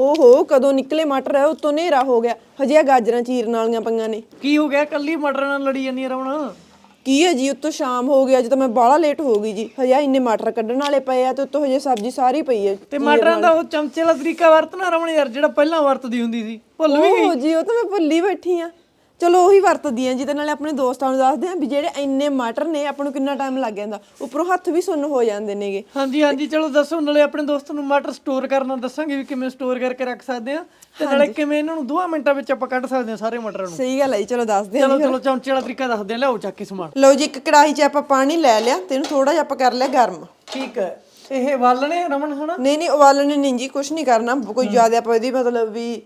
ਓਹੋ ਕਦੋਂ ਨਿਕਲੇ ਮਟਰ ਹੈ ਉਤੋਂ ਹਨੇਰਾ ਹੋ ਗਿਆ। ਹਜੇ ਗਾਜਰਾਂ ਚੀਰਨ ਵਾਲੀਆਂ ਪਈਆਂ ਨੇ। ਕੀ ਹੋ ਗਿਆ? ਕੱਲੀ ਮਟਰ ਨਾਲ ਲੜੀ ਜਾਂਦੀ ਆ ਰਮਣ ਕੀ ਹੈ ਜੀ ਉਤੋਂ ਸ਼ਾਮ ਹੋ ਗਿਆ ਅੱਜ ਤਾਂ ਮੈਂ ਬਾਹਲਾ ਲੇਟ ਹੋ ਗਈ ਜੀ। ਹਜੇ ਆਹ ਇੰਨੇ ਮਟਰ ਕੱਢਣ ਵਾਲੇ ਪਏ ਆ ਤੇ ਉਤੋਂ ਹਜੇ ਸਬਜ਼ੀ ਸਾਰੀ ਪਈ ਹੈ। ਤੇ ਮਟਰਾਂ ਦਾ ਉਹ ਚਮਚੇ ਵਾਲਾ ਤਰੀਕਾ ਵਰਤਣਾ ਰਮਣ ਯਾਰ ਜਿਹੜਾ ਪਹਿਲਾਂ ਵਰਤਦੀ ਹੁੰਦੀ ਸੀ। ਭੁੱਲ ਵੀ ਓਹੋ ਜੀ ਉਹ ਤਾਂ ਮੈਂ ਭੁੱਲੀ ਬੈਠੀ ਆ। ਚਲੋ ਉਹੀ ਵਰਤਦੀ ਆ ਜੀ ਤੇ ਨਾਲੇ ਆਪਣੇ ਦੋਸਤਾਂ ਨੂੰ ਦੱਸਦੇ ਆ ਵੀ ਜਿਹੜੇ ਇੰਨੇ ਮਟਰ ਨੇ ਆਪਾਂ ਨੂੰ ਕਿੰਨਾ ਟਾਈਮ ਲੱਗ ਜਾਂਦਾ। ਉੱਪਰੋਂ ਹੱਥ ਵੀ ਸੁੰਨ ਹੋ ਜਾਂਦੇ ਨੇਗੇ। ਹਾਂਜੀ ਹਾਂਜੀ ਚਲੋ ਦੱਸੋ ਨਾਲੇ ਆਪਣੇ ਦੋਸਤਾਂ ਨੂੰ ਮਟਰ ਸਟੋਰ ਕਰਨਾ ਦੱਸਾਂਗੇ ਵੀ ਕਿਵੇਂ ਸਟੋਰ ਕਰਕੇ ਰੱਖ ਸਕਦੇ ਆ ਤੇ ਨਾਲੇ ਕਿਵੇਂ ਇਹਨਾਂ ਨੂੰ 2 ਮਿੰਟਾਂ ਵਿੱਚ ਆਪਾਂ ਕੱਢ ਸਕਦੇ ਆ ਸਾਰੇ ਮਟਰਾਂ ਨੂੰ। ਸਹੀ ਗੱਲ ਹੈ ਜੀ ਚਲੋ ਦੱਸਦੇ ਆ ਚਲੋ ਚਲੋ ਚਮਚੇ ਵਾਲਾ ਤਰੀਕਾ ਦੱਸਦੇ ਆ। ਲਿਆਓ ਚੱਕ ਕੇ ਸਮਾਨ। ਲਓ ਜੀ ਇੱਕ ਕੜਾਹੀ 'ਚ ਆਪਾਂ ਪਾਣੀ ਲੈ ਲਿਆ ਤੇ ਇਹਨੂੰ ਥੋੜਾ ਜਿਹਾ ਆਪਾਂ ਕਰ ਲਿਆ ਗਰਮ। ਠੀਕ ਹੈ। ਇਹ ਵਾਲਣੇ ਰਮਨ ਹਨਾ? ਨਹੀਂ ਨਹੀਂ ਉਬਾਲਣੇ ਨਹੀਂ ਜੀ ਕੁਝ ਨਹੀਂ ਕਰਨਾ। ਕੋਈ ਜ਼ਿਆਦਾ ਆਪਾਂ ਇਹਦੀ ਮਤਲਬ ਵੀ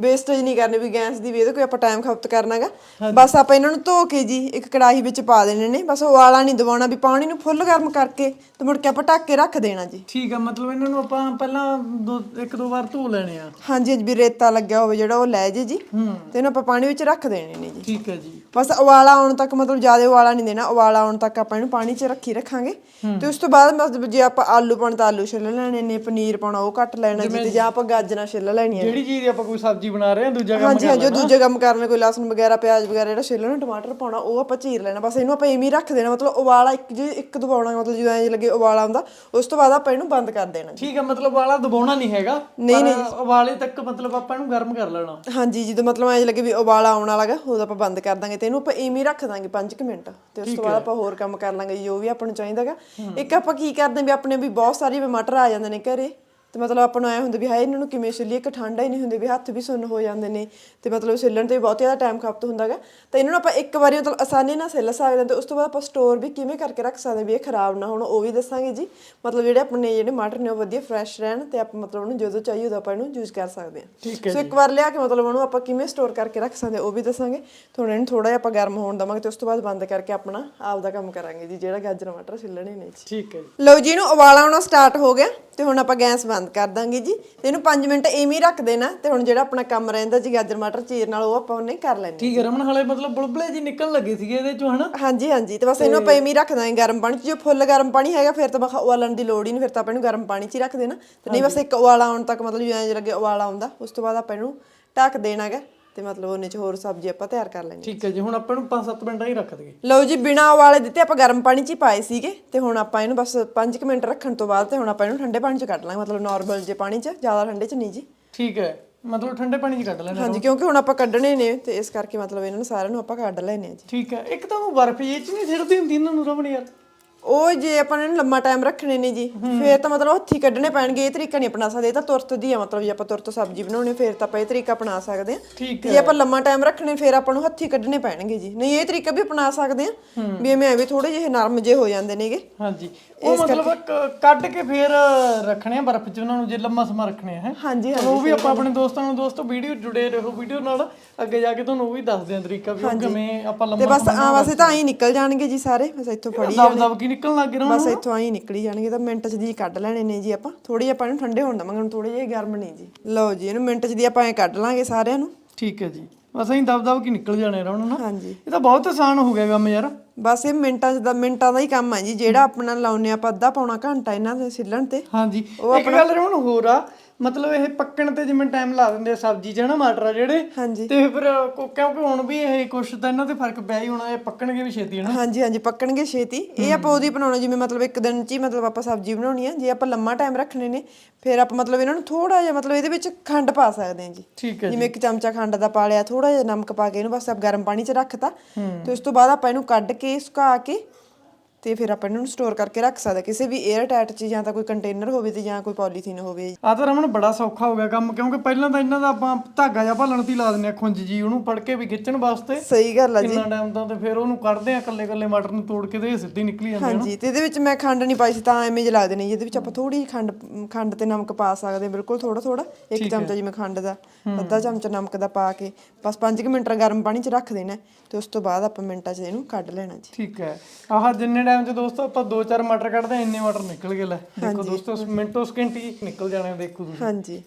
ਵੇਸਟੇਜ ਨਹੀਂ ਕਰਨੀ ਵੀ ਗੈਸ ਦੀ ਵੀ ਇਹਦੇ ਕੋਈ ਆਪਾਂ ਟਾਈਮ ਖਪਤ ਕਰਨਾਗਾ। ਬਸ ਆਪਾਂ ਇਹਨਾਂ ਨੂੰ ਧੋ ਕੇ ਜੀ ਇੱਕ ਕੜਾਹੀ ਵਿੱਚ ਪਾ ਦੇਣੇ ਨੇ। ਬਸ ਉਬਾਲਾ ਨਹੀਂ ਦਵਾਉਣਾ ਵੀ ਪਾਣੀ ਨੂੰ ਫੁੱਲ ਗਰਮ ਕਰਕੇ ਤੇ ਮੁੜ ਕੇ ਆਪਾਂ ਢੱਕ ਕੇ ਰੱਖ ਦੇਣਾ ਜੀ। ਠੀਕ ਆ ਮਤਲਬ ਇਹਨਾਂ ਨੂੰ ਆਪਾਂ ਪਹਿਲਾਂ ਦੋ ਇੱਕ ਦੋ ਵਾਰ ਧੋ ਲੈਣੇ ਆ। ਹਾਂਜੀ ਵੀ ਰੇਤਾ ਲੱਗਿਆ ਹੋਵੇ ਜਿਹੜਾ ਉਹ ਲੈ ਜੇ ਜੀ। ਤੇ ਇਹਨੂੰ ਆਪਾਂ ਪਾਣੀ ਵਿੱਚ ਰੱਖ ਦੇਣੇ ਨੇ ਜੀ। ਠੀਕ ਹੈ ਜੀ। ਬਸ ਉਬਾਲਾ ਆਉਣ ਤੱਕ ਮਤਲਬ ਜ਼ਿਆਦਾ ਉਬਾਲਾ ਨਹੀਂ ਦੇਣਾ ਉਬਾਲਾ ਆਉਣ ਤੱਕ ਆਪਾਂ ਇਹਨੂੰ ਪਾਣੀ 'ਚ ਰੱਖੀ ਰੱਖਾਂਗੇ। ਤੇ ਉਸ ਤੋਂ ਬਾਅਦ ਮਤਲਬ ਜੇ ਆਪਾਂ ਆਲੂ ਪਾਉਣ ਤਾਂ ਆਲੂ ਛਿੱਲ ਲੈਣੇ ਨੇ ਪਨੀਰ ਪਾਉਣਾ ਉਹ ਕੱਟ ਲੈਣਾ ਜੀ ਤੇ ਜਾਂ ਆਪਾਂ ਗਾਜਰਾਂ ਛਿੱਲ ਲੈਣੀਆਂ ਜਿਹੜੀ ਚੀਜ਼ ਆਪਾਂ ਕੋਈ ਸਬਜ਼ੀ ਬਣਾ ਰਹੇ ਆ ਦੂਜਾ ਕੰਮ ਹਾਂਜੀ ਹਾਂਜੀ ਉਹ ਦੂਜੇ ਕੰਮ ਕਰਨੇ ਕੋਈ ਲਸਣ ਵਗੈਰਾ ਪਿਆਜ਼ ਵਗੈਰਾ ਜਿਹੜਾ ਛਿੱਲਣਾ ਟਮਾਟਰ ਪਾਉਣਾ ਉਹ ਆਪਾਂ ਚੀਰ ਲੈਣਾ। ਬਸ ਇਹਨੂੰ ਆਪਾਂ ਐਵੇਂ ਹੀ ਰੱਖ ਦੇਣਾ ਮਤਲਬ ਉਬਾਲਾ ਇੱਕ ਜੇ ਇੱਕ ਦਬਾਉਣਾ ਮਤਲਬ ਜਦੋਂ ਐਂ ਲੱਗੇ ਉਬਾਲਾ ਆਉਂਦਾ ਉਸ ਤੋਂ ਬਾਅਦ ਆਪਾਂ ਇਹਨੂੰ ਬੰਦ ਕਰ ਦੇਣਾ। ਠੀਕ ਹੈ ਮਤਲਬ ਵਾਲਾ ਦਬਾਉਣਾ ਨਹੀਂ ਹੈਗਾ ਨਹੀਂ, ਨਹੀਂ। ਉਬਾਲੇ ਤੱਕ ਮਤਲਬ ਆਪਾਂ ਇਹਨੂੰ ਗਰਮ ਕਰ ਲੈਣਾ। ਹਾਂਜੀ ਜਦੋਂ ਮਤਲਬ ਐਂ ਲੱਗੇ ਵੀ ਉਬਾਲਾ ਆਉਣ ਵਾਲਾ ਗਾ ਉਦੋਂ ਆਪਾਂ ਬੰਦ ਕਰ ਦਾਂਗੇ। ਤੇ ਇਹਨੂੰ ਆਪਾਂ ਹੀ ਰੱਖ ਦਾਂਗੇ 5 ਮਿੰਟ। ਤੇ ਉਸ ਤੋਂ ਬਾਅਦ ਆਪਾਂ ਹੋਰ ਕੰਮ ਕਰ ਲਾਂਗੇ ਜੀ, ਵੀ ਆਪਾਂ ਨੂੰ ਚਾਹੀਦਾਗਾ ਇੱਕ ਆਪਾਂ ਕੀ ਕਰਦੇ ਵੀ ਆਪਣੇ ਵੀ ਬਹੁਤ ਸਾਰੇ ਮਟਰ ਆ ਜਾਂਦੇ ਨੇ ਘਰੇ। ਤੇ ਮਤਲਬ ਆਪਾਂ ਨੂੰ ਐ ਹੁੰਦਾ ਵੀ ਹਾਏ ਇਹਨਾਂ ਨੂੰ ਕਿਵੇਂ ਛਿੱਲੀਏ ਇੱਕ ਠੰਡਾ ਹੀ ਨਹੀਂ ਹੁੰਦੀ ਵੀ ਹੱਥ ਵੀ ਸੁੰਨ ਹੋ ਜਾਂਦੇ ਨੇ ਤੇ ਮਤਲਬ ਛਿੱਲਣ ਤੇ ਬਹੁਤ ਜ਼ਿਆਦਾ ਟਾਈਮ ਖਪਤ ਹੁੰਦਾਗਾ ਤਾਂ ਇਹਨਾਂ ਨੂੰ ਆਪਾਂ ਇੱਕ ਵਾਰੀ ਮਤਲਬ ਆਸਾਨੀ ਨਾਲ ਛਿੱਲ ਸਕਦੇ ਹਾਂ ਤੇ ਉਸ ਤੋਂ ਬਾਅਦ ਆਪਾਂ ਸਟੋਰ ਵੀ ਕਿਵੇਂ ਕਰਕੇ ਰੱਖ ਸਕਦੇ ਵੀ ਇਹ ਖਰਾਬ ਨਾ ਹੋਣ ਉਹ ਵੀ ਦੱਸਾਂਗੇ ਜੀ। ਮਤਲਬ ਜਿਹੜੇ ਆਪਣੇ ਜਿਹੜੇ ਮਟਰ ਨੇ ਉਹ ਵਧੀਆ ਫਰੈਸ਼ ਰਹਿਣ ਤੇ ਆਪਾਂ ਮਤਲਬ ਉਹਨੂੰ ਜਦੋਂ ਚਾਹੀਏ ਉਦੋਂ ਆਪਾਂ ਇਹਨੂੰ ਯੂਜ਼ ਕਰ ਸਕਦੇ ਹਾਂ। ਸੋ ਇੱਕ ਵਾਰ ਲਿਆ ਕੇ ਮਤਲਬ ਉਹਨੂੰ ਆਪਾਂ ਕਿਵੇਂ ਸਟੋਰ ਕਰਕੇ ਰੱਖ ਸਕਦੇ ਉਹ ਵੀ ਦੱਸਾਂਗੇ। ਥੋੜਾ ਇਹਨੂੰ ਥੋੜਾ ਜਿਹਾ ਆਪਾਂ ਗਰਮ ਹੋਣ ਦਵਾਂਗੇ ਤੇ ਉਸ ਤੋਂ ਬਾਅਦ ਬੰਦ ਕਰਕੇ ਆਪਣਾ ਆਪ ਦਾ ਕੰਮ ਕਰਾਂਗੇ ਜੀ ਜਿਹੜਾ ਗਾਜਰ ਮਟਰ ਛਿੱਲਣੇ ਨੇ ਜੀ। ਠੀਕ ਹੈ ਲਓ ਜੀ ਇਹਨੂੰ ਉਬਾਲਾ ਆਉਣਾ ਸਟਾਰਟ ਹੋ ਗਿਆ ਤੇ ਹੁਣ ਆਪਾਂ ਗੈਸ ਬੰਦ ਕਰ ਦਾਂਗੇ ਜੀ। ਤੇ ਇਹਨੂੰ 5 ਮਿੰਟ ਐਵੇਂ ਹੀ ਰੱਖ ਦੇਣਾ ਤੇ ਹੁਣ ਜਿਹੜਾ ਆਪਣਾ ਕੰਮ ਰਹਿੰਦਾ ਜੀ ਗਾਜਰ ਮਟਰ ਚੀਰ ਨਾਲ ਉਹ ਆਪਾਂ ਉਹਨੇ ਕਰ ਲੈਣੇ ਠੀਕ ਹੈ ਰਮਨ ਹਾਲੇ ਮਤਲਬ ਬੁਲਬੁਲੇ ਜੀ ਨਿਕਲਣ ਲੱਗੇ ਸੀਗੇ ਇਹਦੇ ਚੋਂ ਹਨਾ? ਹਾਂਜੀ ਹਾਂਜੀ ਤੇ ਬਸ ਇਹਨੂੰ ਆਪਾਂ ਐਵੇਂ ਹੀ ਰੱਖ ਦਾਂਗੇ ਗਰਮ ਪਾਣੀ 'ਚ। ਜੇ ਫੁੱਲ ਗਰਮ ਪਾਣੀ ਹੈਗਾ ਫਿਰ ਤਾਂ ਬਸ ਉਬਾਲਣ ਦੀ ਲੋੜ ਹੀ ਨਹੀਂ ਫਿਰ ਤਾਂ ਆਪਾਂ ਇਹਨੂੰ ਗਰਮ ਪਾਣੀ 'ਚ ਹੀ ਰੱਖ ਦੇਣਾ। ਤੇ ਨਹੀਂ ਬਸ ਇੱਕ ਉਬਾਲਾ ਆਉਣ ਤੱਕ ਮਤਲਬ ਜਿਵੇਂ ਲੱਗੇ ਉਬਾਲਾ ਆਉਂਦਾ ਉਸ ਤੋਂ ਬਾਅਦ ਆਪਾਂ ਇਹਨੂੰ ਢੱਕ ਦੇਣਾਗਾ। ਤੇ ਮਤਲਬ ਉਹਨੇ 'ਚ ਹੋਰ ਸਬਜ਼ੀ ਆਪਾਂ ਤਿਆਰ ਕਰ ਲੈਣੀ ਠੀਕ ਹੈ ਜੀ ਹੁਣ ਆਪਾਂ ਇਹਨੂੰ 5-7 ਮਿੰਟਾਂ ਹੀ ਰੱਖ ਦਈਏ। ਲਓ ਜੀ ਬਿਨਾ ਉਬਾਲੇ ਦਿੱਤੇ ਆਪਾਂ ਗਰਮ ਪਾਣੀ 'ਚ ਹੀ ਪਾਏ ਸੀਗੇ ਤੇ ਹੁਣ ਆਪਾਂ ਇਹਨੂੰ ਬਸ 5 ਮਿੰਟ ਰੱਖਣ ਤੋਂ ਬਾਅਦ ਤੇ ਹੁਣ ਆਪਾਂ ਇਹਨੂੰ ਠੰਡੇ ਪਾਣੀ 'ਚ ਕੱਢ ਲਾਂਗੇ ਮਤਲਬ ਨਾਰਮਲ ਜੇ ਪਾਣੀ 'ਚ ਜ਼ਿਆਦਾ ਠੰਡੇ 'ਚ ਨਹੀਂ ਜੀ। ਠੀਕ ਹੈ ਮਤਲਬ ਠੰਡੇ ਪਾਣੀ 'ਚ ਕੱਢ ਲੈਣਾ ਹਾਂਜੀ ਕਿਉਂਕਿ ਹੁਣ ਆਪਾਂ ਕੱਢਣੇ ਨੇ ਤੇ ਇਸ ਕਰਕੇ ਮਤਲਬ ਇਹਨਾਂ ਨੂੰ ਸਾਰਿਆਂ ਨੂੰ ਆਪਾਂ ਕੱਢ ਲੈਣੇ ਆ ਜੀ। ਠੀਕ ਹੈ ਇੱਕ ਤਾਂ ਉਹ ਬਰਫ ਇਹ ਚ ਨਹੀਂ ਛਿੜਦੀ ਹੁੰਦੀ ਇਹਨਾਂ ਨੂੰ ਰਮਨ ਯਾਰ। ਉਹ ਜੇ ਆਪਾਂ ਇਹਨੂੰ ਲੰਮਾ ਟਾਈਮ ਰੱਖਣੇ ਨੇ ਜੀ ਫੇਰ ਤਾਂ ਮਤਲਬ ਹੱਥੀ ਕੱਢਣੇ ਪੈਣਗੇ ਇਹ ਤਰੀਕਾ ਨਹੀਂ ਅਪਣਾ ਸਕਦੇ ਇਹ ਤਾਂ ਤੁਰਤ ਦੀ ਆ ਮਤਲਬ ਜੇ ਆਪਾਂ ਤੁਰਤ ਸਬਜ਼ੀ ਬਣਾਉਣੀ ਫੇਰ ਤਾਂ ਆਪਾਂ ਇਹ ਤਰੀਕਾ ਅਪਣਾ ਸਕਦੇ ਆ। ਠੀਕ ਜੇ ਆਪਾਂ ਲੰਮਾ ਟਾਈਮ ਰੱਖਣੇ ਫੇਰ ਆਪਾਂ ਨੂੰ ਹੱਥੀ ਕੱਢਣੇ ਪੈਣਗੇ ਜੀ। ਨਹੀਂ ਇਹ ਤਰੀਕਾ ਵੀ ਅਪਣਾ ਸਕਦੇ ਆ ਵੀ ਐਵੇਂ ਐਵੇਂ ਥੋੜੇ ਜਿਹੇ ਨਰਮ ਜੇ ਹੋ ਜਾਂਦੇ ਨੇਗੇ। ਹਾਂਜੀ। ਉਹ ਮਤਲਬ ਕੱਢ ਕੇ ਫੇਰ ਰੱਖਣੇ ਆ ਬਰਫ 'ਚ ਉਹਨਾਂ ਨੂੰ ਜੇ ਲੰਮਾ ਸਮਾਂ ਰੱਖਣੇ ਆ ਹੈ। ਹਾਂਜੀ ਉਹ ਵੀ ਆਪਾਂ ਆਪਣੇ ਦੋਸਤਾਂ ਨੂੰ ਦੋਸਤੋ ਵੀਡੀਓ ਜੁੜੇ ਰਹੋ ਵੀਡੀਓ ਨਾਲ ਅੱਗੇ ਜਾ ਕੇ ਤੁਹਾਨੂੰ ਉਹ ਵੀ ਦੱਸਦੇ ਆ ਤਰੀਕਾ ਵੀ ਕਿਵੇਂ ਆਪਾਂ ਤੇ ਲੰਮਾ ਬਸ ਆ ਵਸੇ ਤਾਂ ਐਂ ਨਿਕਲ ਜਾਣਗੇ ਜੀ ਸਾਰੇ ਬਸ ਇੱਥੋਂ ਫੜੀ ਦਬ ਦਬ ਕੀ ਨਿਕਲਣ ਲੱਗ ਰਿਹਾ ਬਸ ਇੱਥੋਂ ਐਂ ਨਿਕਲੀ ਜਾਣਗੇ ਤਾਂ ਮਿੰਟ 'ਚ ਦੀ ਕੱਢ ਲੈਣੇ ਨੇ ਜੀ ਆਪਾਂ। ਥੋੜੀ ਆਪਾਂ ਇਹਨੂੰ ਠੰਡੇ ਹੋਣ ਦਵਾਂਗੇ ਹੁਣ ਥੋੜੇ ਜਿਹੇ ਗਰਮ ਨਹੀਂ ਜੀ। ਲਓ ਜੀ ਇਹਨੂੰ ਮਿੰਟ 'ਚ ਦੀ ਆਪਾਂ ਐਂ ਕੱਢ ਲਾਂਗੇ ਸਾਰਿਆਂ ਨੂੰ। ਠੀਕ ਹੈ ਜੀ। ਬਸ ਅਸੀਂ ਦਬ ਦਬ ਕੀ ਨਿਕਲ ਜਾਣੇ ਰਹੁਣ ਨਾ। ਹਾਂਜੀ। ਇਹ ਤਾਂ ਬਹੁਤ ਆਸਾਨ ਹੋ ਗਿਆ ਕੰਮ ਯਾਰ। ਬਸ ਇਹ ਮਿੰਟਾਂ 'ਚ ਦਾ ਮਿੰਟਾਂ ਦਾ ਹੀ ਕੰਮ ਹੈ ਜੀ। ਜਿਹੜਾ ਆਪਣਾ ਲਾਉਨੇ ਆਪਾਂ ਅੱਧਾ ਪੌਣਾ ਘੰਟਾ ਇਹਨਾਂ ਦੇ ਛਿੱਲਣ ਤੇ। ਹਾਂਜੀ। ਇੱਕ ਗੱਲ ਰਮਨ ਹੋਰ ਆ ਮਤਲਬ ਇਹ ਪੱਕਣ ਤੇ ਜਿਵੇਂ ਟਾਈਮ ਲਾ ਦਿੰਦੇ ਆ ਸਬਜ਼ੀ 'ਚ ਹਨਾ ਮਟਰ ਆ ਜਿਹੜੇ ਹਾਂਜੀ। ਤੇ ਫਿਰ ਕੋ- ਕਿਉਂਕਿ ਹੁਣ ਵੀ ਇਹ ਕੁਛ ਤਾਂ ਇਹਨਾਂ ਤੇ ਫ਼ਰਕ ਪਿਆ ਹੀ ਹੋਣਾ ਇਹ ਪੱਕਣਗੇ ਵੀ ਛੇਤੀ ਹਨਾ। ਹਾਂਜੀ ਹਾਂਜੀ ਪੱਕਣਗੇ ਛੇਤੀ। ਇਹ ਆਪਾਂ ਉਹਦੀ ਬਣਾਉਣਾ ਜਿਵੇਂ ਮਤਲਬ ਇੱਕ ਦਿਨ 'ਚ ਹੀ ਮਤਲਬ ਆਪਾਂ ਸਬਜ਼ੀ ਬਣਾਉਣੀ ਆ ਜੇ ਆਪਾਂ ਲੰਮਾ ਟਾਈਮ ਰੱਖਣੇ ਨੇ ਫਿਰ ਆਪਾਂ ਮਤਲਬ ਇਹਨਾਂ ਨੂੰ ਥੋੜਾ ਜਿਹਾ ਮਤਲਬ ਇਹਦੇ ਵਿੱਚ ਖੰਡ ਪਾ ਸਕਦੇ ਹਾਂ ਜੀ। ਠੀਕ ਹੈ ਜਿਵੇਂ ਇੱਕ ਚਮਚਾ ਖੰਡ ਦਾ ਪਾ ਲਿਆ ਥੋੜਾ ਜਿਹਾ ਨਮਕ ਪਾ ਕੇ ਇਹਨੂੰ ਬਸ ਆਪ ਗਰਮ ਪਾਣੀ 'ਚ ਰੱਖਤਾ ਤੇ ਉਸ ਤੋਂ ਬਾਅਦ ਆਪਾਂ ਇਹਨੂੰ ਕੱਢ ਕੇ ਸੁਕਾ ਕੇ ਤੇ ਫਿਰ ਆਪਾਂ ਇਹਨਾਂ ਨੂੰ ਸਟੋਰ ਕਰਕੇ ਰੱਖ ਸਕਦੇ ਹਾਂ। ਕਿਸੇ ਵੀ 에ਅਰ ਟਾਈਟ 'ਚ ਜਾਂ ਤਾਂ ਕੋਈ ਕੰਟੇਨਰ ਹੋਵੇ ਤੇ ਜਾਂ ਕੋਈ ਪੋਲੀਥੀਨ ਹੋਵੇ। ਆ ਤਾਂ ਰਮਨ ਬੜਾ ਸੌਖਾ ਹੋ ਗਿਆ ਕੰਮ ਕਿਉਂਕਿ ਪਹਿਲਾਂ ਤਾਂ ਇਹਨਾਂ ਦਾ ਆਪਾਂ ਧਾਗਾ ਜਿਹਾ ਭਾਲਣ ਤੇ ਹੀ ਲਾ ਦਿੰਦੇ ਆ ਖੁੰਝ ਜੀ ਉਹਨੂੰ ਫੜ ਕੇ ਵੀ ਖਿੱਚਣ ਵਾਸਤੇ। ਸਹੀ ਗੱਲ ਆ ਜੀ। ਕਿੰਨਾ ਟਾਈਮ ਤਾਂ ਤੇ ਫਿਰ ਉਹਨੂੰ ਕੱਢਦੇ ਆ ਕੱਲੇ ਕੱਲੇ ਮਟਰ ਨੂੰ ਤੋੜ ਕੇ ਤੇ ਇਹ ਸਿੱਧੀ ਨਿਕਲੀ ਜਾਂਦੇ ਹਾਂਜੀ ਤੇ ਇਹਦੇ ਵਿੱਚ ਮੈਂ ਖੰਡ ਨਹੀਂ ਪਾਈ ਸੀ ਤਾਂ ਐਵੇਂ ਜਿਹਾ ਲੱਗਦੇ ਨੇ ਜੀ। ਇਹਦੇ ਵਿੱਚ ਆਪਾਂ ਥੋੜੀ ਖੰਡ ਖੰਡ ਤੇ ਨਮਕ ਪਾ ਸਕਦੇ ਹਾਂ ਬਿਲਕੁਲ ਥੋੜਾ ਥੋੜਾ ਇੱਕ ਚਮਚਾ ਜਿਵੇਂ ਖੰਡ ਦਾ ਅੱਧਾ ਚਮਚਾ ਨਮਕ ਦਾ ਪਾ ਕੇ ਬਸ 5 ਮਿੰਟ ਗਰਮ ਪਾਣੀ 'ਚ ਰੱਖ ਦੇਣਾ ਹੈ ਤੇ ਉਸ ਤੋਂ ਬਾਅਦ ਆਪਾਂ ਮਿੰਟਾਂ 'ਚ ਇਹਨੂੰ ਕੱਢ ਲੈਣਾ ਜੀ। ਠੀਕ ਹੈ। ਆਹ ਜਿੰਨੇ ਟਾਈਮ 'ਚ ਦੋਸਤੋ ਆਪਾਂ ਦੋ ਚਾਰ ਮਟਰ ਕੱਢਦੇ ਇੰਨੇ ਮਟਰ ਨਿਕਲ ਗਏ ਲੈ। ਦੇਖੋ ਦੋਸਤੋ ਮਿੰਟੋ ਸਕਿੰਟ ਹੀ ਨਿਕਲ ਜਾਣੇ ਦੇਖੋ ਤੁਸੀਂ। ਹਾਂਜੀ।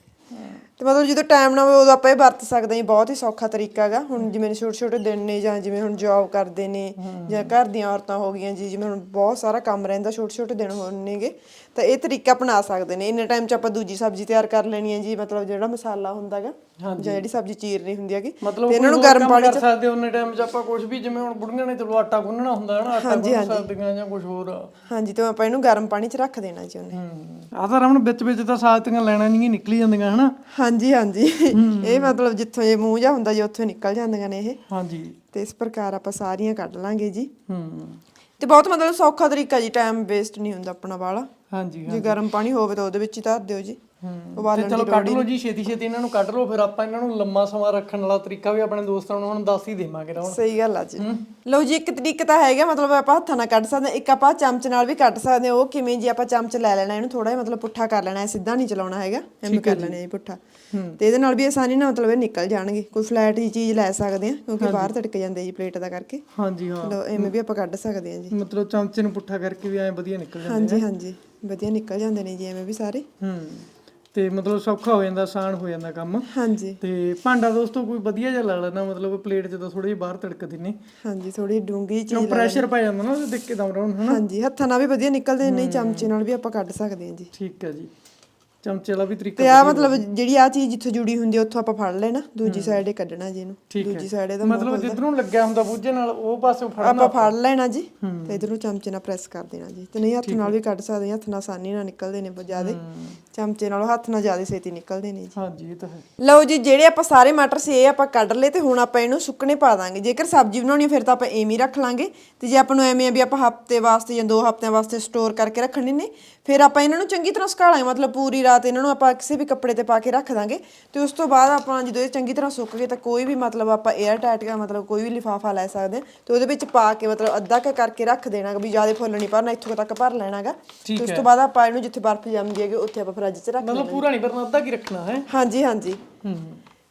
ਤੇ ਮਤਲਬ ਜਦੋਂ ਟਾਈਮ ਨਾ ਹੋਵੇ ਉਦੋਂ ਆਪਾਂ ਇਹ ਵਰਤ ਸਕਦੇ ਹਾਂ ਬਹੁਤ ਹੀ ਸੌਖਾ ਤਰੀਕਾ ਹੈਗਾ। ਹੁਣ ਜਿਵੇਂ ਛੋਟੇ ਛੋਟੇ ਦਿਨ ਨੇ ਜਾਂ ਜਿਵੇਂ ਹੁਣ ਜੌਬ ਕਰਦੇ ਨੇ ਜਾਂ ਘਰ ਦੀਆਂ ਔਰਤਾਂ ਹੋ ਗਈਆਂ ਜੀ ਜਿਵੇਂ ਹੁਣ ਬਹੁਤ ਸਾਰਾ ਕੰਮ ਰਹਿੰਦਾ ਛੋਟੇ ਛੋਟੇ ਦਿਨ ਹੋਣਗੇ ਤਾਂ ਇਹ ਤਰੀਕਾ ਅਪਣਾ ਸਕਦੇ ਨੇ। ਇੰਨੇ ਟਾਈਮ 'ਚ ਆਪਾਂ ਦੂਜੀ ਸਬਜ਼ੀ ਤਿਆਰ ਕਰ ਲੈਣੀ ਹੈ ਜੀ ਮਤਲਬ ਜਿਹੜਾ ਮਸਾਲਾ ਹੁੰਦਾ ਹੈਗਾ ਜਾਂ ਜਿਹੜੀ ਸਬਜ਼ੀ ਚੀਰਨੀ ਹੁੰਦੀ ਹੈਗੀ ਤੇ ਇਹਨਾਂ ਨੂੰ ਗਰਮ ਪਾਣੀ ਕਰ ਸਕਦੇ ਉਹਨੇ ਟਾਈਮ 'ਚ ਆਪਾਂ ਕੁਝ ਵੀ ਜਿਵੇਂ ਹੁਣ ਬੁੜੀਆਂ ਨੇ ਚਲੋ ਆਟਾ ਗੁੰਨਣਾ ਹੁੰਦਾ ਹੈ ਨਾ ਆਟਾ ਗੁੰਨ ਸਕਦੀਆਂ ਜਾਂ ਕੁਝ ਹੋਰ। ਹਾਂਜੀ ਤੇ ਆਪਾਂ ਇਹਨੂੰ ਗਰਮ ਪਾਣੀ 'ਚ ਰੱਖ ਦੇਣਾ ਜੀ ਉਹਨੇ। ਆ ਤਾਂ ਰਮਣ ਵਿੱਚ ਵਿੱਚ ਤਾਂ ਸਾਤੀਆਂ ਲੈਣਾ ਨਹੀਂ ਨਿਕਲੀ ਜਾਂਦੀਆਂ ਹਨਾ ਹਾਂਜੀ ਹਾਂਜੀ। ਇਹ ਮਤਲਬ ਜਿੱਥੋਂ ਇਹ ਮੂੰਹ ਜਾ ਹੁੰਦਾ ਜੀ ਉੱਥੋਂ ਨਿਕਲ ਜਾਂਦੀਆਂ ਨੇ ਇਹ। ਹਾਂਜੀ। ਤੇ ਇਸ ਪ੍ਰਕਾਰ ਆਪਾਂ ਸਾਰੀਆਂ ਕੱਢ ਲਾਂਗੇ ਜੀ। ਹੂੰ। ਤੇ ਬਹੁਤ ਮਤਲਬ ਸੌਖਾ ਤਰੀਕਾ ਜੀ ਟਾਈਮ ਵੇਸਟ ਨਹੀਂ ਹੁੰਦਾ ਆਪਣਾ ਵਾਲਾ। ਹਾਂਜੀ ਜੇ ਗਰਮ ਪਾਣੀ ਹੋਵੇ ਤਾਂ ਉਹਦੇ ਵਿੱਚ ਹੀ ਧਰ ਦਿਓ ਜੀ। ਤੇ ਚਲੋ ਕੱਢ ਲਓ ਜੀ ਛੇਤੀ ਛੇਤੀ ਇਹਨਾਂ ਨੂੰ ਕੱਢ ਲਓ ਫਿਰ ਆਪਾਂ ਇਹਨਾਂ ਨੂੰ ਲੰਮਾ ਸਮਾਂ ਰੱਖਣ ਵਾਲਾ ਤਰੀਕਾ ਵੀ ਆਪਣੇ ਦੋਸਤਾਂ ਨੂੰ ਹੁਣ ਦੱਸ ਹੀ ਦੇਵਾਂਗੇ ਰਮਣ ਸਹੀ ਗੱਲ ਆ ਜੀ। ਲਓ ਜੀ ਇੱਕ ਤਰੀਕਾ ਤਾਂ ਹੈਗਾ ਮਤਲਬ ਆਪਾਂ ਹੱਥਾਂ ਨਾਲ ਕੱਢ ਸਕਦੇ ਹਾਂ। ਇੱਕ ਆਪਾਂ ਚਮਚ ਨਾਲ ਵੀ ਕੱਢ ਸਕਦੇ ਹਾਂ। ਉਹ ਕਿਵੇਂ ਜੀ ਆਪਾਂ ਚਮਚ ਲੈ ਲੈਣਾ ਇਹਨੂੰ ਥੋੜਾ ਜਿਹਾ ਮਤਲਬ ਪੁੱਠਾ ਕਰ ਲੈਣਾ ਹੈ ਸਿੱਧਾ ਨਹੀਂ ਚਲਾਉਣਾ ਹੈਗਾ। ਐਵੇਂ ਕਰ ਲੈਣਾ ਜੀ ਪੁੱਠਾ। ਤੇ ਇਹਦੇ ਨਾਲ ਵੀ ਆਸਾਨੀ ਨਾਲ ਮਤਲਬ ਇਹ ਨਿਕਲ ਜਾਣਗੇ। ਕੋਈ ਫਲੈਟ ਜੀ ਚੀਜ਼ ਲੈ ਸਕਦੇ ਆ ਕਿਉਂਕਿ ਬਾਹਰ ਤੜਕ ਜਾਂਦੇ ਜੀ ਪਲੇਟ ਦਾ ਕਰਕੇ। ਹਾਂਜੀ ਹਾਂ। ਲਓ ਐਵੇਂ ਵੀ ਆਪਾਂ ਕੱਢ ਸਕਦੇ ਹਾਂ ਜੀ। ਮਤਲਬ ਚਮਚੇ ਨੂੰ ਪੁੱਠਾ ਕਰਕੇ ਵੀ ਐ ਵਧੀਆ ਨਿਕਲ ਜਾਂਦਾ ਹਾਂਜੀ ਹਾਂਜੀ। ਵਧੀਆ ਨਿਕਲ ਜਾਂਦੇ ਨੇ ਜੀ ਐਵੇਂ ਵੀ ਸਾਰੇ। ਹੂੰ। ਤੇ ਮਤਲਬ ਸੌਖਾ ਹੋ ਜਾਂਦਾ ਆਸਾਨ ਹੋ ਜਾਂਦਾ ਕੰਮ। ਹਾਂਜੀ। ਤੇ ਭਾਂਡਾ ਦੋਸਤੋ ਕੋਈ ਵਧੀਆ ਜਿਹਾ ਲਾ ਲੈਣਾ ਮਤਲਬ ਪਲੇਟ ਜਦੋਂ ਥੋੜੀ ਜਿਹੀ ਬਾਹਰ ਤੜਕਦੀ ਨੇ ਹਾਂਜੀ ਥੋੜੀ ਡੂੰਗੀ ਚੀਜ਼ ਪ੍ਰੈਸ਼ਰ ਪੈ ਜਾਂਦਾ ਨਾ ਉਹਦੇ ਦੇਖ ਕੇ ਦਮ ਹਨਾ? ਹਾਂਜੀ ਹੱਥਾਂ ਨਾਲ ਵੀ ਵਧੀਆ ਨਿਕਲਦੇ ਨਹੀਂ ਚਮਚੇ ਨਾਲ ਵੀ ਆਪਾਂ ਕੱਢ ਸਕਦੇ ਹਾਂ ਜੀ। ਠੀਕ ਹੈ ਜੀ। ਚਮਚੇ ਵਾਲਾ ਵੀ ਤਰੀਕਾ ਤੇ ਆ ਮਤਲਬ ਜਿਹੜੀ ਆ ਚੀਜ਼ ਜਿੱਥੋਂ ਜੁੜੀ ਹੁੰਦੀ ਆ, ਉੱਥੋਂ ਆਪਾਂ ਫੜ ਲੈਣਾ ਦੂਜੀ ਸਾਈਡ ਹੀ ਕੱਢਣਾ ਜੀ ਇਹਨੂੰ ਠੀਕ ਹੈ। ਦੂਜੀ ਸਾਈਡ ਇਹਦਾ ਮਤਲਬ ਜਿੱਧਰੋਂ ਲੱਗਿਆ ਹੁੰਦਾ ਬੂਝੇ ਨਾਲ ਉਹ ਪਾਸੇ ਫੜਨਾ ਆਪਾਂ ਫੜ ਲੈਣਾ ਜੀ ਤੇ ਇਧਰੋਂ ਚਮਚੇ ਨਾਲ ਪ੍ਰੈਸ ਕਰ ਦੇਣਾ ਜੀ ਤੇ ਨਹੀਂ ਹੱਥ ਨਾਲ ਵੀ ਕੱਢ ਸਕਦੇ ਹਾਂ ਹੱਥ ਨਾਲ ਆਸਾਨੀ ਨਾਲ ਨਿਕਲਦੇ ਨੇ ਬਹੁਤ ਜ਼ਿਆਦੇ। ਚਮਚੇ ਨਾਲੋਂ ਹੱਥ ਨਾਲ ਜ਼ਿਆਦਾ ਛੇਤੀ ਨਿਕਲਦੇ ਨੇ ਜੀ। ਹਾਂਜੀ ਇਹ ਤਾਂ ਹੈ। ਲਓ ਜੀ ਜਿਹੜੇ ਆਪਾਂ ਸਾਰੇ ਮਟਰ ਸੀ ਇਹ ਆਪਾਂ ਕੱਢ ਲਏ ਤੇ ਹੁਣ ਆਪਾਂ ਇਹਨੂੰ ਸੁੱਕਣੇ ਪਾ ਦਾਂਗੇ। ਜੇਕਰ ਸਬਜ਼ੀ ਬਣਾਉਣੀ ਹੈ ਫਿਰ ਤਾਂ ਆਪਾਂ ਐਵੇਂ ਹੀ ਰੱਖ ਲਾਂਗੇ। ਤੇ ਜੇ ਆਪਾਂ ਨੂੰ ਐਵੇਂ ਆ ਵੀ ਆਪਾਂ ਹਫ਼ਤੇ ਵਾਸਤੇ ਜਾਂ ਦੋ ਹਫਤਿਆਂ ਵਾਸਤੇ ਸਟੋਰ ਕਰਕੇ ਰੱਖਣੇ ਨੇ ਫਿਰ ਆਪਾਂ ਇਹਨਾਂ ਨੂੰ ਚੰਗੀ ਤਰ੍ਹਾਂ ਸੁਕਾ ਲਾਂਗੇ। ਮਤਲਬ ਪੂਰੀ ਰਾਤ ਇਹਨਾਂ ਨੂੰ ਆਪਾਂ ਕਿਸੇ ਵੀ ਕੱਪੜੇ ਤੇ ਪਾ ਕੇ ਰੱਖ ਦਾਂਗੇ ਤੇ ਉਸ ਤੋਂ ਬਾਅਦ ਆਪਾਂ ਜਦੋਂ ਇਹ ਚੰਗੀ ਤਰ੍ਹਾਂ ਸੁੱਕ ਗਏ ਤਾਂ ਕੋਈ ਵੀ ਮਤਲਬ ਆਪਾਂ 에ਅਰ ਟਾਈਟ ਦਾ ਮਤਲਬ ਕੋਈ ਵੀ ਲਿਫਾਫਾ ਲੈ ਸਕਦੇ ਹਾਂ ਤੇ ਉਹਦੇ ਵਿੱਚ ਪਾ ਕੇ ਮਤਲਬ ਅੱਧਾ ਕੁ ਕਰਕੇ ਰੱਖ ਦੇਣਾ ਵੀ ਜ਼ਿਆਦਾ ਫੁੱਲ ਨਹੀਂ ਭਰਨਾ ਇੱਥੋਂ ਤੱਕ ਭਰ ਲੈਣਾਗਾ। ਤੇ ਉਸ ਤੋਂ ਬਾਅਦ ਆਪਾਂ ਇਹਨੂੰ ਜਿੱਥੇ ਬਰਫ਼ ਜੰਮਦੀ ਹੈਗੀ ਉੱਥੇ ਆਪਾਂ ਫਰਿੱਜ 'ਚ ਰੱਖ ਮਤਲਬ ਪੂਰਾ ਨਹੀਂ ਕਰਨਾ ਅੱਧਾ ਕੀ ਰੱਖਣਾ ਹੈ? ਹਾਂਜੀ ਹਾਂਜੀ। ਹੂੰ।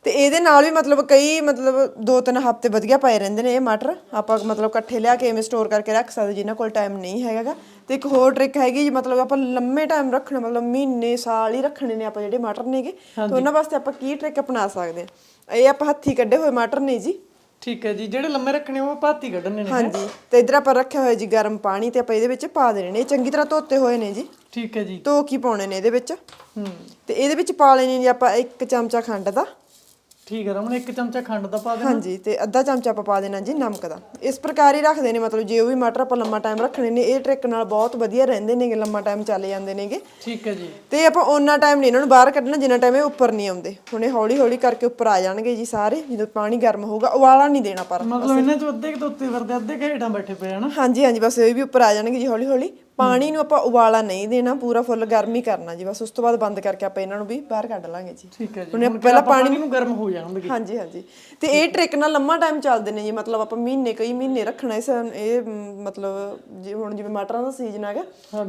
ਤੇ ਇਹਦੇ ਨਾਲ ਵੀ ਮਤਲਬ ਕਈ ਮਤਲਬ ਦੋ ਤਿੰਨ ਹਫ਼ਤੇ ਵਧੀਆ ਪਏ ਰਹਿੰਦੇ ਨੇ ਇਹ ਮਟਰ। ਆਪਾਂ ਮਤਲਬ ਇਕੱਠੇ ਲਿਆ ਕੇ ਐਵੇਂ ਸਟੋਰ ਕਰਕੇ ਰੱਖ ਸਕਦੇ ਜਿਨ੍ਹਾਂ ਕੋਲ ਟਾਈਮ ਨਹੀਂ ਹੈਗਾਗਾ। ਤੇ ਇੱਕ ਹੋਰ ਟ੍ਰਿਕ ਹੈਗੀ ਜੀ ਮਤਲਬ ਆਪਾਂ ਲੰਮੇ ਟਾਈਮ ਰੱਖਣਾ ਮਤਲਬ ਮਹੀਨੇ ਸਾਲ ਹੀ ਰੱਖਣੇ ਨੇ ਆਪਾਂ ਜਿਹੜੇ ਮਟਰ ਨੇਗੇ ਤੇ ਉਹਨਾਂ ਵਾਸਤੇ ਆਪਾਂ ਕੀ ਟ੍ਰਿਕ ਅਪਣਾ ਸਕਦੇ ਆ ਇਹ ਆਪਾਂ ਹੱਥੀ ਕੱਢੇ ਹੋਏ ਮਟਰ ਨੇ ਜੀ। ਠੀਕ ਹੈ ਜੀ ਜਿਹੜੇ ਲੰਮੇ ਰੱਖਣੇ ਉਹ ਭਾਤੀ ਕੱਢਣੇ ਨੇ ਹਾਂਜੀ ਤੇ ਇਧਰ ਆਪਾਂ ਰੱਖਿਆ ਹੋਇਆ ਜੀ ਗਰਮ ਪਾਣੀ ਤੇ ਆਪਾਂ ਇਹਦੇ ਵਿੱਚ ਪਾ ਦੇਣੇ ਨੇ। ਇਹ ਚੰਗੀ ਤਰ੍ਹਾਂ ਧੋਤੇ ਹੋਏ ਨੇ ਜੀ। ਠੀਕ ਹੈ ਜੀ। ਧੋ ਕੇ ਪਾਉਣੇ ਨੇ ਇਹਦੇ ਵਿੱਚ। ਹੂੰ। ਤੇ ਇਹਦੇ ਵਿੱਚ ਪਾ ਲੈਣੇ ਜੀ ਆਪਾਂ ਇੱਕ ਚਮਚਾ ਖੰਡ ਦਾ। ਠੀਕ ਹੈ ਰਮਨ ਇੱਕ ਚਮਚਾ ਖੰਡ ਦਾ ਪਾ ਦੇ ਹਾਂਜੀ ਤੇ ਅੱਧਾ ਚਮਚਾ ਆਪਾਂ ਪਾ ਦੇਣਾ ਜੀ ਨਮਕ ਦਾ। ਇਸ ਪ੍ਰਕਾਰ ਹੀ ਰੱਖਦੇ ਨੇ ਮਤਲਬ ਜੇ ਉਹ ਵੀ ਮਟਰ ਆਪਾਂ ਲੰਮਾ ਟਾਈਮ ਰੱਖਣੇ ਨੇ ਇਹ ਟ੍ਰਿਕ ਨਾਲ ਬਹੁਤ ਵਧੀਆ ਰਹਿੰਦੇ ਨੇਗੇ ਲੰਮਾ ਟਾਈਮ ਚੱਲ ਜਾਂਦੇ ਨੇਗੇ। ਠੀਕ ਹੈ ਜੀ। ਤੇ ਆਪਾਂ ਉਹਨਾਂ ਟਾਈਮ ਨਹੀਂ ਇਹਨਾਂ ਨੂੰ ਬਾਹਰ ਕੱਢਣਾ ਜਿੰਨਾ ਟਾਈਮ ਇਹ ਉੱਪਰ ਨਹੀਂ ਆਉਂਦੇ। ਹੁਣ ਇਹ ਹੌਲੀ ਹੌਲੀ ਕਰਕੇ ਉੱਪਰ ਆ ਜਾਣਗੇ ਜੀ ਸਾਰੇ ਜਦੋਂ ਪਾਣੀ ਗਰਮ ਹੋਊਗਾ ਉਬਾਲਾ ਨਹੀਂ ਦੇਣਾ ਪਰ ਮਤਲਬ ਇਹਨਾਂ ਚੋਂ ਅੱਧੇ ਕੁ ਤੋਂ ਉੱਤੇ ਵਰਦੇ ਅੱਧੇ ਕੁ ਹੇਠਾਂ ਬੈਠੇ ਪਏ ਹਨ ਹਾਂਜੀ ਹਾਂਜੀ ਬਸ ਇਹ ਵੀ ਉੱਪਰ ਆ ਜਾਣਗੇ ਜੀ ਹੌਲੀ ਹੌਲੀ ਪਾਣੀ ਨੂੰ ਆਪਾਂ ਉਬਾਲਾ ਨਹੀਂ ਦੇਣਾ ਪੂਰਾ ਫੁੱਲ ਗਰਮ ਹੀ ਕਰਨਾ ਜੀ ਬਸ ਉਸ ਤੋਂ ਬਾਅਦ ਬੰਦ ਕਰਕੇ ਆਪਾਂ ਇਹਨਾਂ ਨੂੰ ਵੀ ਬਾਹਰ ਕੱਢ ਲਾਂਗੇ ਜੀ। ਠੀਕ ਹੈ ਜੀ ਹੁਣ ਹੁਣ ਪਹਿਲਾਂ ਪਾਣੀ ਨੂੰ ਗਰਮ ਹੋ ਜਾਣਗੇ। ਹਾਂਜੀ ਹਾਂਜੀ। ਤੇ ਇਹ ਟ੍ਰਿਕ ਨਾਲ ਲੰਮਾ ਟਾਈਮ ਚੱਲਦੇ ਨੇ ਜੀ ਮਤਲਬ ਆਪਾਂ ਮਹੀਨੇ ਕਈ ਮਹੀਨੇ ਰੱਖਣਾ ਇਸ ਇਹ ਮਤਲਬ ਜੇ ਹੁਣ ਜਿਵੇਂ ਮਟਰਾਂ ਦਾ ਸੀਜ਼ਨ ਹੈਗਾ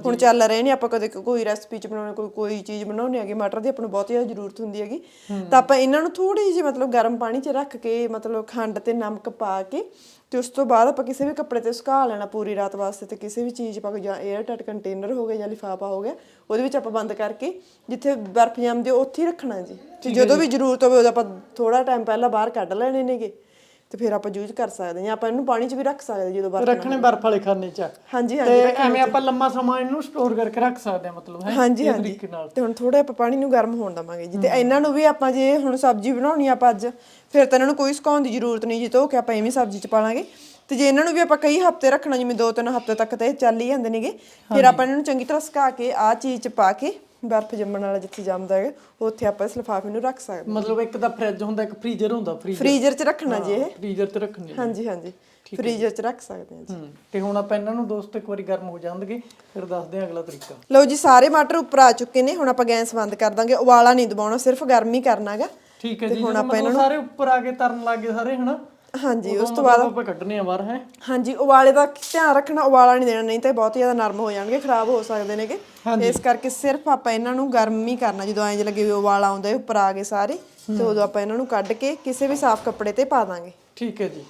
ਹੁਣ ਚੱਲ ਰਹੇ ਨੇ ਆਪਾਂ ਕਦੇ ਕੋਈ ਰੈਸਪੀ ਚ ਬਣਾਉਣੀ ਕੋਈ ਕੋਈ ਚੀਜ਼ ਬਣਾਉਣੀ ਹੈਗੀ ਮਟਰ ਦੀ ਆਪਾਂ ਨੂੰ ਬਹੁਤ ਜ਼ਿਆਦਾ ਜ਼ਰੂਰਤ ਹੁੰਦੀ ਹੈਗੀ। ਤਾਂ ਆਪਾਂ ਇਹਨਾਂ ਨੂੰ ਥੋੜੀ ਜਿਹੀ ਮਤਲਬ ਗਰਮ ਪਾਣੀ ਚ ਰੱਖ ਕੇ ਮਤਲਬ ਖੰਡ ਤੇ ਨਮਕ ਪਾ ਕੇ ਤੇ ਉਸ ਤੋਂ ਬਾਅਦ ਆਪਾਂ ਕਿਸੇ ਵੀ ਕੱਪੜੇ ਤੇ ਸੁਕਾ ਲੈਣਾ ਪੂਰੀ ਰਾਤ ਵਾਸਤੇ ਤੇ ਕਿਸੇ ਵੀ ਚੀਜ਼ ਪਾ ਕੇ ਜਾਂ 에ਅਰ ਟਾਈਟ ਕੰਟੇਨਰ ਹੋ ਗਿਆ ਜਾਂ ਲਿਫਾਫਾ ਹੋ ਗਿਆ ਉਹਦੇ ਵਿੱਚ ਆਪਾਂ ਬੰਦ ਕਰਕੇ ਜਿੱਥੇ ਬਰਫ਼ ਜੰਮਦੀ ਉੱਥੇ ਹੀ ਰੱਖਣਾ ਜੀ। ਤੇ ਜਦੋਂ ਵੀ ਜ਼ਰੂਰਤ ਹੋਵੇ ਉਦੋਂ ਆਪਾਂ ਥੋੜਾ ਟਾਈਮ ਪਹਿਲਾਂ ਬਾਹਰ ਕੱਢ ਲੈਣੇ ਨੇਗੇ। ਤੇ ਫਿਰ ਆਪਾਂ ਯੂਜ਼ ਕਰ ਸਕਦੇ ਹਾਂ ਜਾਂ ਆਪਾਂ ਇਹਨੂੰ ਪਾਣੀ 'ਚ ਵੀ ਰੱਖ ਸਕਦੇ ਜਦੋਂ ਬਰਫ਼ ਰੱਖਣੇ ਬਰਫ ਵਾਲੇ ਖਾਨੇ ਚ। ਹਾਂਜੀ ਤੇ ਹਾਂਜੀ ਐਵੇਂ ਆਪਾਂ ਲੰਮਾ ਸਮਾਂ ਇਹਨੂੰ ਸਟੋਰ ਕਰਕੇ ਰੱਖ ਸਕਦੇ ਹਾਂ ਮਤਲਬ ਹੈ ਹਾਂਜੀ ਹਾਂਜੀ। ਤੇ ਹੁਣ ਥੋੜਾ ਆਪਾਂ ਪਾਣੀ ਨੂੰ ਗਰਮ ਹੋਣ ਦਵਾਂਗੇ ਜੀ। ਤੇ ਇਹਨਾਂ ਨੂੰ ਵੀ ਆਪਾਂ ਜੇ ਹੁਣ ਸਬਜ਼ੀ ਬਣਾਉਣੀ ਆ ਆਪਾਂ ਅੱਜ ਫਿਰ ਤਾਂ ਇਹਨਾਂ ਨੂੰ ਕੋਈ ਸੁਕਾਉਣ ਦੀ ਜ਼ਰੂਰਤ ਨਹੀਂ ਜੀ ਧੋ ਕੇ ਆਪਾਂ ਐਵੇਂ ਸਬਜ਼ੀ 'ਚ ਪਾ ਲਾਂਗੇ। ਤੇ ਜੇ ਇਹਨਾਂ ਨੂੰ ਵੀ ਆਪਾਂ ਕਈ ਹਫ਼ਤੇ ਰੱਖਣਾ ਜਿਵੇਂ ਦੋ ਤਿੰਨ ਹਫ਼ਤੇ ਤੱਕ ਤੇ ਚੱਲ ਹੀ ਜਾਂਦੇ ਨੇਗੇ ਫਿਰ ਆਪਾਂ ਇਹਨਾਂ ਨੂੰ ਚੰਗੀ ਤਰ੍ਹਾਂ ਸੁਕਾ ਕੇ ਆਹ ਚੀਜ਼ 'ਚ ਪਾ ਕੇ ਬਰਫ਼ ਜੰਮਣ ਵਾਲਾ ਜਿੱਥੇ ਜੰਮਦਾ ਹੈ ਉੱਥੇ ਆਪਾਂ ਇਸ ਲਿਫਾਫੇ ਨੂੰ ਰੱਖ ਸਕਦੇ। ਮਤਲਬ ਇੱਕ ਤਾਂ ਫ੍ਰਿਜ ਹੁੰਦਾ ਇੱਕ ਫ੍ਰੀਜ਼ਰ ਹੁੰਦਾ ਫ੍ਰੀਜ਼ਰ। ਫ੍ਰੀਜ਼ਰ 'ਚ ਰੱਖਣਾ ਜੀ ਇਹ। ਫ੍ਰੀਜ਼ਰ ਤੇ ਰੱਖਣੇ ਹਾਂਜੀ ਹਾਂਜੀ। ਫ੍ਰੀਜ਼ਰ 'ਚ ਰੱਖ ਸਕਦੇ ਹਾਂ ਜੀ। ਤੇ ਹੁਣ ਆਪਾਂ ਇਹਨਾਂ ਨੂੰ ਦੋਸਤ ਇੱਕ ਵਾਰੀ ਗਰਮ ਹੋ ਜਾਣਗੇ ਫਿਰ ਦੱਸਦੇ ਹਾਂ ਅਗਲਾ ਤਰੀਕਾ। ਲਓ ਜੀ ਸਾਰੇ ਮਟਰ ਉੱਪਰ ਆ ਚੁੱਕੇ ਨੇ ਹੁਣ ਆਪਾਂ ਗੈਸ ਬੰਦ ਕਰ ਦਾਂਗੇ ਉਬਾਲਾ ਨਹੀਂ ਦਬਾਉਣਾ ਸਿਰਫ ਗਰਮ ਹੀ ਕਰਨਾਗਾ ਠੀਕ ਹੈ ਜੀ ਹੁਣ ਆਪਾਂ ਸਾਰੇ ਉੱਪਰ ਆ ਕੇ ਤਰਨ ਲੱਗੇ ਸਾਰੇ ਹਨਾ? ਹਾਂਜੀ ਉਸ ਤੋਂ ਬਾਅਦ ਆਪਾਂ ਕੱਢਣੇ ਆ ਬਾਹਰ ਹੈ? ਹਾਂਜੀ ਉਬਾਲੇ ਦਾ ਧਿਆਨ ਰੱਖਣਾ ਉਬਾਲਾ ਨਹੀਂ ਦੇਣਾ ਨਹੀਂ ਤਾਂ ਬਹੁਤ ਜ਼ਿਆਦਾ ਨਰਮ ਹੋ ਜਾਣਗੇ ਖਰਾਬ ਹੋ ਸਕਦੇ ਨੇਗੇ। ਇਸ ਕਰਕੇ ਸਿਰਫ ਆਪਾਂ ਇਹਨਾਂ ਨੂੰ ਗਰਮ ਹੀ ਕਰਨਾ ਜਦੋਂ ਐਂ ਜੇ ਲੱਗੇ ਵੀ ਉਬਾਲਾ ਆਉਂਦਾ ਉੱਪਰ ਆ ਗਏ ਸਾਰੇ ਤੇ ਉਦੋਂ ਆਪਾਂ ਇਹਨਾਂ ਨੂੰ ਕੱਢ ਕੇ ਕਿਸੇ ਵੀ ਸਾਫ਼ ਕੱਪੜੇ ਤੇ ਪਾ ਦਾਂਗੇ। ਠੀਕ ਹੈ ਜੀ।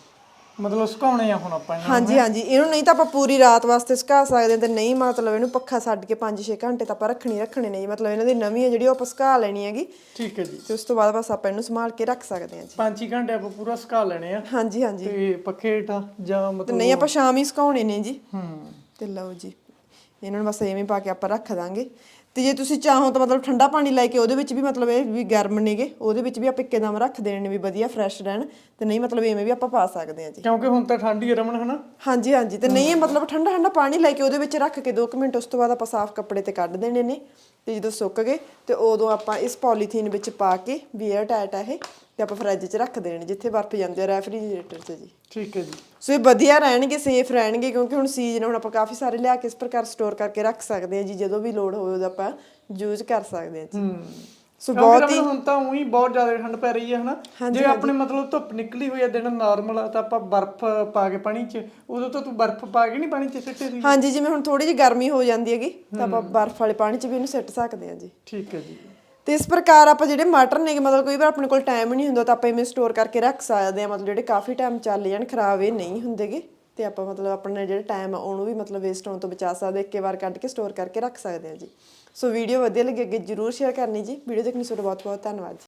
ਮਤਲਬ ਸੁਕਾਉਣੇ ਆ ਹੁਣ ਆਪਾਂ ਇਹਨਾਂ ਹਾਂਜੀ ਹਾਂਜੀ। ਇਹਨੂੰ ਨਹੀਂ ਤਾਂ ਆਪਾਂ ਪੂਰੀ ਰਾਤ ਵਾਸਤੇ ਸੁਕਾ ਸਕਦੇ ਹਾਂ ਤੇ ਨਹੀਂ ਮਤਲਬ ਇਹਨੂੰ ਪੱਖਾ ਛੱਡ ਕੇ 5-6 ਘੰਟੇ ਤਾਂ ਆਪਾਂ ਰੱਖਣੀ ਰੱਖਣੇ ਨੇ ਜੀ। ਮਤਲਬ ਇਹਨਾਂ ਦੀ ਨਵੀਂ ਹੈ ਜਿਹੜੀ ਉਹ ਆਪਾਂ ਸੁਕਾ ਲੈਣੀ ਹੈਗੀ। ਠੀਕ ਹੈ ਜੀ। ਤੇ ਉਸ ਤੋਂ ਬਾਅਦ ਬਸ ਆਪਾਂ ਇਹਨੂੰ ਸੰਭਾਲ ਕੇ ਰੱਖ ਸਕਦੇ ਹਾਂ ਜੀ। 5 ਘੰਟੇ ਆਪਾਂ ਪੂਰਾ ਸੁਕਾ ਲੈਣੇ ਆ। ਹਾਂਜੀ ਹਾਂਜੀ। ਤੇ ਪੱਖੇ ਹੇਠਾਂ ਜਾਂ ਤੇ ਮਤਲਬ ਨਹੀਂ ਆਪਾਂ ਸ਼ਾਮ ਹੀ ਸੁਕਾਉਣੇ ਨੇ ਜੀ। ਹੂੰ। ਤੇ ਲਓ ਜੀ। ਇਹਨਾਂ ਨੂੰ ਬਸ ਐਵੇਂ ਪਾ ਕੇ ਆਪਾਂ ਰੱਖ ਦਾਂਗੇ। ਤੇ ਜੇ ਤੁਸੀਂ ਚਾਹੋ ਤਾਂ ਮਤਲਬ ਠੰਡਾ ਪਾਣੀ ਲੈ ਕੇ ਉਹਦੇ ਵਿੱਚ ਵੀ ਮਤਲਬ ਇਹ ਵੀ ਗਰਮ ਨੇਗੇ ਉਹਦੇ ਵਿੱਚ ਵੀ ਆਪਾਂ ਇੱਕਦਮ ਰੱਖ ਦੇਣੇ ਨੇ ਵੀ ਵਧੀਆ ਫਰੈਸ਼ ਰਹਿਣ ਤੇ ਨਹੀਂ ਮਤਲਬ ਐਵੇਂ ਵੀ ਆਪਾਂ ਪਾ ਸਕਦੇ ਹਾਂ ਜੀ। ਕਿਉਂਕਿ ਹੁਣ ਤਾਂ ਠੰਡੀ ਹੈ ਰਮਨ ਹਨਾ? ਹਾਂਜੀ ਹਾਂਜੀ ਤੇ ਨਹੀਂ ਇਹ ਮਤਲਬ ਠੰਡਾ ਠੰਡਾ ਪਾਣੀ ਲੈ ਕੇ ਉਹਦੇ ਵਿੱਚ ਰੱਖ ਕੇ 2 ਮਿੰਟ ਉਸ ਤੋਂ ਬਾਅਦ ਆਪਾਂ ਸਾਫ਼ ਕੱਪੜੇ ਤੇ ਕੱਢ ਦੇਣੇ ਨੇ। ਤੇ ਜਦੋਂ ਸੁੱਕ ਗਏ ਤੇ ਉਦੋਂ ਆਪਾਂ ਇਸ ਪੋਲੀਥੀਨ ਵਿੱਚ ਪਾ ਕੇ ਵੀ 에ਅਰ ਟਾਈਟ ਆ ਇਹ ਤੇ ਆਪਾਂ ਫਰਿੱਜ 'ਚ ਰੱਖ ਦੇਣੇ ਜਿੱਥੇ ਬਰਫ਼ ਜਾਂਦੀ ਆ ਰੈਫਰੀਜਰੇਟਰ 'ਚ ਜੀ। ਠੀਕ ਹੈ ਜੀ। ਸੋ ਇਹ ਵਧੀਆ ਰਹਿਣਗੇ ਸੇਫ ਰਹਿਣਗੇ ਕਿਉਂਕਿ ਹੁਣ ਸੀਜ਼ਨ ਹੁਣ ਆਪਾਂ ਕਾਫੀ ਸਾਰੇ ਲਿਆ ਕੇ ਇਸ ਪ੍ਰਕਾਰ ਸਟੋਰ ਕਰਕੇ ਰੱਖ ਸਕਦੇ ਹਾਂ ਜੀ ਜਦੋਂ ਵੀ ਲੋੜ ਹੋਵੇ ਉਦੋਂ ਆਪਾਂ ਯੂਜ਼ ਕਰ ਸਕਦੇ ਹਾਂ ਜੀ। ਹੂੰ। ਸੋ ਬਹੁਤ ਹੀ ਹੁਣ ਤਾਂ ਉਹੀ ਬਹੁਤ ਜ਼ਿਆਦਾ ਠੰਡ ਪੈ ਰਹੀ ਹੈ ਹਨਾ? ਜੇ ਆਪਣੇ ਮਤਲਬ ਧੁੱਪ ਨਿਕਲੀ ਹੋਈ ਹੈ ਦਿਨ ਨਾਰਮਲ ਆ ਤਾਂ ਆਪਾਂ ਬਰਫ਼ ਪਾ ਕੇ ਪਾਣੀ 'ਚ ਉਦੋਂ ਤਾਂ ਤੂੰ ਬਰਫ਼ ਪਾ ਕੇ ਨਹੀਂ ਪਾਣੀ 'ਚ ਸਿੱਟੇ ਸੀ ਹਾਂਜੀ ਜਿਵੇਂ ਹੁਣ ਥੋੜੀ ਜਿਹੀ ਗਰਮੀ ਹੋ ਜਾਂਦੀ ਹੈਗੀ ਤਾਂ ਆਪਾਂ ਬਰਫ਼ ਵਾਲੇ ਪਾਣੀ 'ਚ ਵੀ ਇਹਨੂੰ ਸਿੱਟ ਸਕਦੇ ਹਾਂ ਜੀ। ਠੀਕ ਹੈ ਜੀ। ਤੇ ਇਸ ਪ੍ਰਕਾਰ ਆਪਾਂ ਜਿਹੜੇ ਮਟਰ ਨੇ ਮਤਲਬ ਕੋਈ ਵਾਰ ਆਪਣੇ ਕੋਲ ਟਾਈਮ ਨਹੀਂ ਹੁੰਦਾ ਤਾਂ ਆਪਾਂ ਇਵੇਂ ਸਟੋਰ ਕਰਕੇ ਰੱਖ ਸਕਦੇ ਹਾਂ ਮਤਲਬ ਜਿਹੜੇ ਕਾਫੀ ਟਾਈਮ ਚੱਲ ਜਾਣ ਖਰਾਬ ਇਹ ਨਹੀਂ ਹੁੰਦੇਗੇ ਤੇ ਆਪਾਂ ਮਤਲਬ ਆਪਣੇ ਜਿਹੜੇ ਟਾਈਮ ਆ ਉਹਨੂੰ ਵੀ ਮਤਲਬ ਵੇਸਟ ਹੋਣ ਤੋਂ ਬਚਾ ਸਕਦੇ। ਇੱਕੇ ਵਾਰ ਕੱਢ ਕੇ ਸਟੋਰ ਕਰਕੇ ਰੱਖ ਸਕਦੇ ਹਾਂ ਜੀ। ਸੋ ਵੀਡੀਓ ਵਧੀਆ ਲੱਗੀ ਅੱਗੇ ਜਰੂਰ ਸ਼ੇਅਰ ਕਰਨੀ ਜੀ। ਵੀਡੀਓ ਦੇਖਣ ਲਈ ਤੁਹਾਡਾ ਬਹੁਤ ਬਹੁਤ ਧੰਨਵਾਦ ਜੀ।